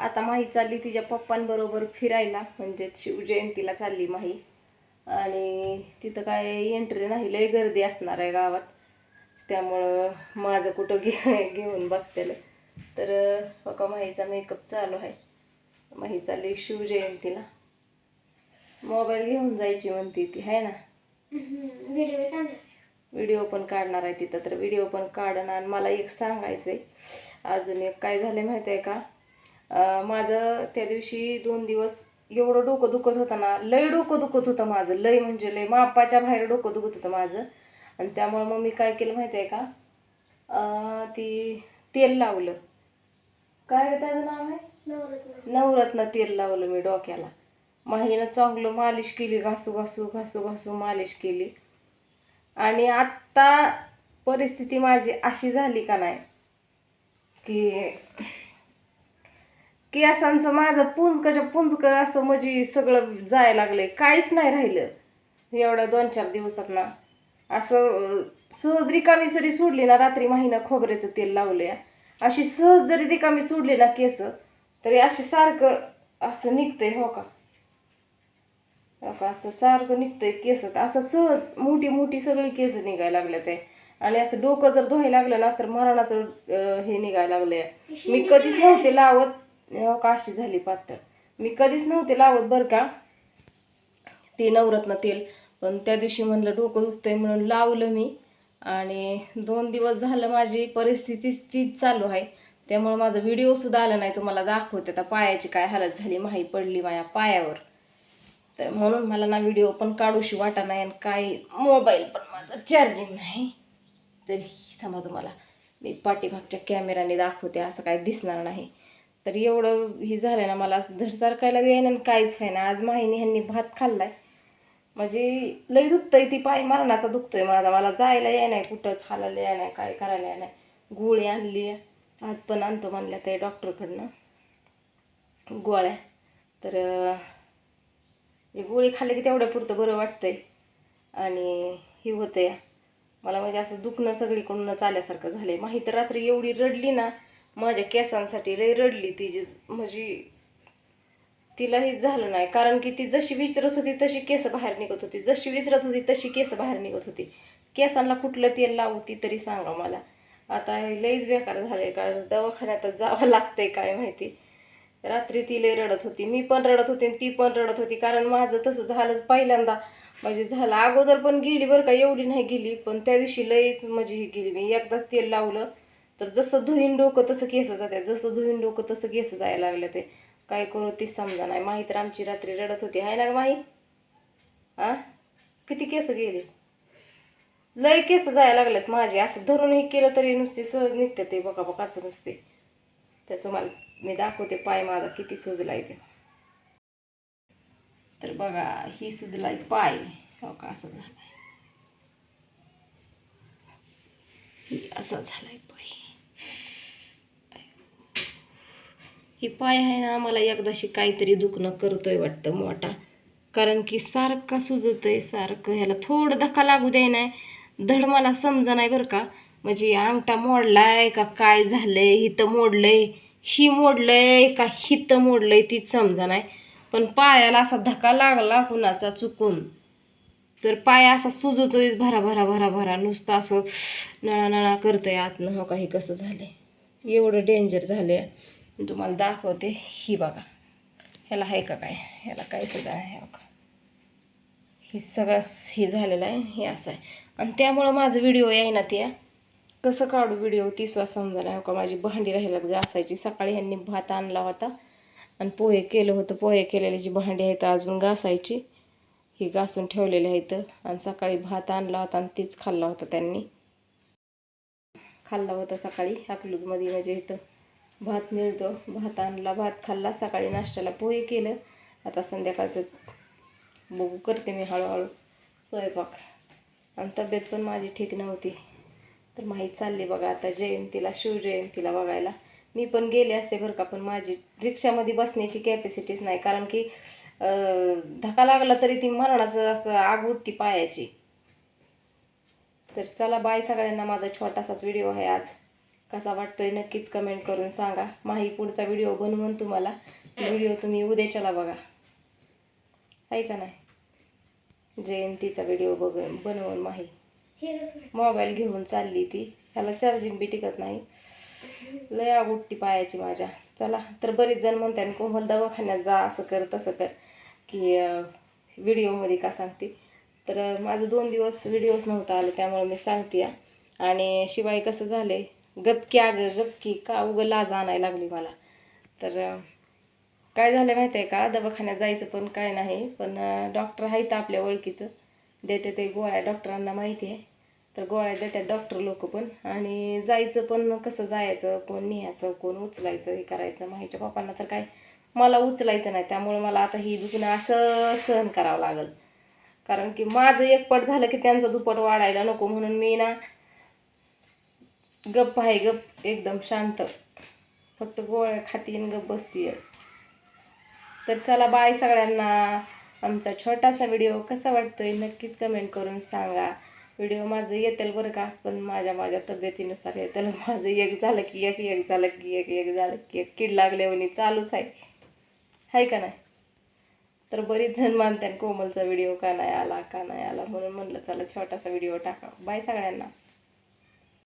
आता माही चालली तिच्या पप्पांबरोबर फिरायला. म्हणजे शिवजयंतीला चालली माही. आणि तिथं काय एंट्री नाही लय गर्दी असणार आहे गावात. त्यामुळं माझं कुठं घे घेऊन बघतेलं. तर बघा माहीचा मेकअप चालू आहे. माही चालली शिवजयंतीला मोबाईल घेऊन जायची म्हणते ती आहे ना? व्हिडिओ व्हिडिओ पण काढणार आहे. तिथं. तर व्हिडिओ पण काढणार. आणि मला एक सांगायचं आहे अजून एक काय झालं माहिती आहे का? माझं त्या दिवशी दोन दिवस एवढं डोकं दुखत होतं ना लय डोकं दुखत होतं माझं. लय म्हणजे लय. मापाच्या बाहेर डोकं दुखत होतं माझं. आणि त्यामुळं मग मी काय केलं माहिती आहे का ती तेल लावलं. काय त्याचं नाव आहे? नवरत्न. नवरत्न तेल लावलं मी डोक्याला. माहीनं चांगलं मालिश केली घासू घासू घासू घासू मालिश केली. आणि आत्ता परिस्थिती माझी अशी झाली का नाही की केसांचं माझं पुंजकच्या पुंजक असं म्हणजे सगळं जायला लागलंय. काहीच नाही राहिलं. एवढ्या दोन चार दिवसात ना असं सहज रिकामी जरी सोडली ना रात्री महिना खोबऱ्याचं तेल लावलं अशी सहज जरी रिकामी सोडली ना केस तरी अशी सारखं असं निघतंय हो का? हो का? असं सारखं निघतंय केस असं सहज मोठी मोठी सगळी केस निघायला लागल्या ते आणि असं डोकं जर धुवायला लागलं ना तर मरणाचं हे निघायला लागलंय. मी कधीच नव्हते लावत. हो काशी झाली पातळ. मी कधीच नव्हते लावत बरं का. ते नवरत्न तेल. पण त्या दिवशी म्हणलं डोकं दुखतंय म्हणून लावलं मी. आणि दोन दिवस झालं माझी परिस्थितीच तीच चालू आहे. त्यामुळं माझा व्हिडिओसुद्धा आला नाही. तुम्हाला दाखवते आता पायाची काय हालत झाली माही पडली माझ्या पायावर. तर म्हणून मला ना व्हिडिओ पण काढूशी वाटा नाही आणि काय मोबाईल पण माझा चार्जिंग नाही. तर थांबा तुम्हाला. मी पाठीमागच्या कॅमेराने दाखवते असं काय दिसणार नाही. तर एवढं हे झालं ना मला धड सारखायला वेळ आणि काहीच आहे ना. आज माहिनी ह्यांनी भात खाल्लाय. म्हणजे लई दुखतंय ती पाय मरणाचा दुखतोय माझा मला जायला याय नाही कुठं चालायला याय नाही काय करायला याय नाही. गोळी आणली आज पण आणतो म्हणल्या ते डॉक्टरकडनं. गोळ्या. तर हे गोळी खाल्ली की तेवढ्या पुरतं बरं वाटतंय. आणि हे होतं मला म्हणजे असं दुखणं सगळीकडूनच आल्यासारखं झालं आहे माहीत रात्री एवढी रडली ना माझ्या केसांसाठी लई रडली ती जी म्हणजे तिला हेच झालं नाही. कारण की ती जशी विसरत होती तशी केस बाहेर निघत होती. जशी विसरत होती तशी केस बाहेर निघत होती. केसांना कुठलं तेल लावती तरी सांगा मला. आता लईच बेकार झाले कारण दवाखान्यात जावं लागतंय काय माहिती. रात्री ती लई रडत होती. मी पण रडत होते आणि ती पण रडत होती. कारण माझं तसं झालंच पहिल्यांदा. म्हणजे झालं. अगोदर पण गेली बरं का. एवढी नाही गेली. पण त्या दिवशी लईच म्हणजे ही गेली मी. एकदाच तेल लावलं. तर जसं धुईन डोकं तसं केस जाते. जसं धुईन डोकं तसं केस जायला लागले ते. काय करू तीच समजा नाही. माही तर आमची रात्री रडत होती. आहे ना ग माही? आ? किती केस गेले? लय केस जायला लागलेत माझे. असं धरून हे केलं तरी नुसते सहज निघते ते बघा बघाचं नुसते. तर तुम्हाला मी दाखवते पाय माझा किती सुजला ते. तर बघा ही सुजलाय पाय. हो का असं झालाय. असं असा झालाय पाय. ही पाय आहे ना मला एकदाशी काहीतरी दुखणं करतोय वाटतं मोठा. कारण की सारखा आहे सारखं ह्याला थोडं धक्का लागू द्याय नाही धड मला समजा नाही बरं का. म्हणजे अंगठा मोडलाय का काय झालंय हिथं मोडलंय ही मोडलंय का हिथं मोडलंय तीच समजा नाही. पण पायाला असा धक्का लागला कुणाचा चुकून. तर पाय असा सुजतोय भरा भरा भरा भरा नुसतं असं नळा नळा करतंय. आतनं हो काही कसं झालंय? एवढं डेंजर झालं मी तुम्हाला दाखवते. ही बघा. ह्याला आहे का काय? ह्याला काय सुद्धा आहे बघा का? सगळं हे झालेलं आहे. हे असं आहे. आणि त्यामुळं माझं व्हिडिओ ना त्या कसं काढू व्हिडिओ तिसवा समजा नाही का? माझी भांडी राहिल्यात घासायची. सकाळी ह्यांनी भात आणला होता. आणि पोहे केलं होतं. पोहे केलेली जी भांडी आहेत अजून घासायची. ही घासून ठेवलेली आहेत. आणि सकाळी भात आणला होता आणि तीच खाल्ला होता त्यांनी. खाल्ला होता सकाळी. अकलूजमध्ये म्हणजे इथं. भात मिळतो. भात आणला भात खाल्ला सकाळी नाश्त्याला पोहे केलं. आता संध्याकाळचं बघू करते मी हळूहळू स्वयंपाक. आणि तब्येत पण माझी ठीक नव्हती. तर माहीत चालली बघा आता जयंतीला शिवजयंतीला बघायला. मी पण गेले असते बरं का पण माझी रिक्षामध्ये बसण्याची कॅपॅसिटीच नाही. कारण की धक्का लागला तरी ती मरणाचं असं आग उठती पायाची. तर चला बाय सगळ्यांना माझा छोटासाच व्हिडिओ आहे आज. कसा वाटतोय नक्कीच कमेंट करून सांगा. माही पुढचा व्हिडिओ बनवून तुम्हाला. व्हिडिओ तुम्ही उद्याच्याला बघा. आहे का नाही? जयंतीचा व्हिडिओ बघ बनवून माही. मोबाईल घेऊन चालली ती. ह्याला चार्जिंग बी टिकत नाही. लय आवडती पायाची माझ्या. चला तर बरेच जण म्हणतात कोमल दवाखान्यात जा असं कर तसं कर. की व्हिडिओमध्ये का सांगते. तर माझं दोन दिवस व्हिडिओज नव्हता आलं त्यामुळे मी सांगते आणि शिवाय कसं झालं आहे गपकी अगं गपकी का उगं लाज आणायला लागली मला. तर काय झालं माहिती आहे का? दवाखान्यात जायचं पण काय नाही पण डॉक्टर आहेत आपल्या ओळखीचं. देते ते गोळ्या डॉक्टरांना माहिती आहे. तर गोळ्या देतात डॉक्टर लोक पण. आणि जायचं पण कसं जायचं कोण न्यायचं कोण उचलायचं हे करायचं. माहीच्या पप्पांना तर काय मला उचलायचं नाही. त्यामुळे मला आता ही दुखणं असं सहन करावं लागल. कारण की माझं एकपट झालं की त्यांचं दुप्पट वाढायला नको म्हणून मी ना गप्प आहे गप्प. एकदम शांत. फक्त गोळ्या खातीन गप्प बसतीये. तर चला बाय सगळ्यांना. आमचा छोटासा व्हिडिओ कसा वाटतोय नक्कीच कमेंट करून सांगा. व्हिडिओ माझं येतील बरं का? पण माझ्या माझ्या तब्येतीनुसार येतील माझं एक झालं की एक एक झालं की एक एक झालं की एक. कीड लागल्यावर चालूच आहे. आहे का नाही? तर बरीच जण मानतात कोमलचा व्हिडिओ का नाही आला का नाही आला म्हणून म्हणलं चला छोटासा व्हिडिओ टाका बाय सगळ्यांना.